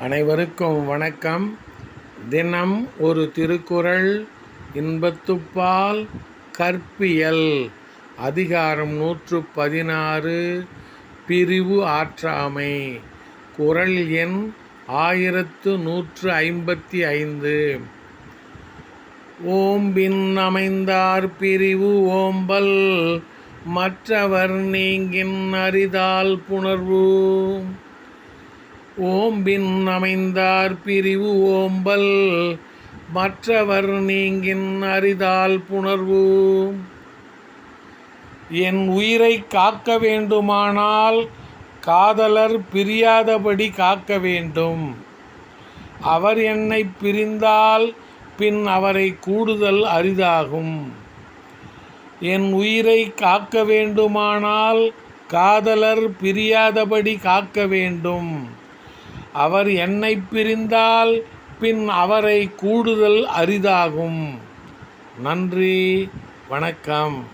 அனைவருக்கும் வணக்கம். தினம் ஒரு திருக்குறள் இன்பத்துப்பால் கற்பியல் அதிகாரம் நூற்று பதினாறு பிரிவு ஆற்றாமை குறள் எண் ஆயிரத்து நூற்று ஐம்பத்தி ஐந்து. ஓம்பின் அமைந்தார் பிரிவு ஓம்பல் மற்றவர் நீங்கின் அரிதால் புணர்வு. ஓம்பின் அமைந்தார் பிரிவு ஓம்பல் மற்றவர் நீங்கின் அரிதால் புணர்வு. என் உயிரை காக்க வேண்டுமானால் காதலர் பிரியாதபடி காக்க வேண்டும். அவர் என்னை பிரிந்தால் பின் அவரை கூடுதல் அரிதாகும். என் உயிரை காக்க வேண்டுமானால் காதலர் பிரியாதபடி காக்க வேண்டும். அவர் என்னை பிரிந்தால் பின் அவரை கூடுதல் அரிதாகும். நன்றி வணக்கம்.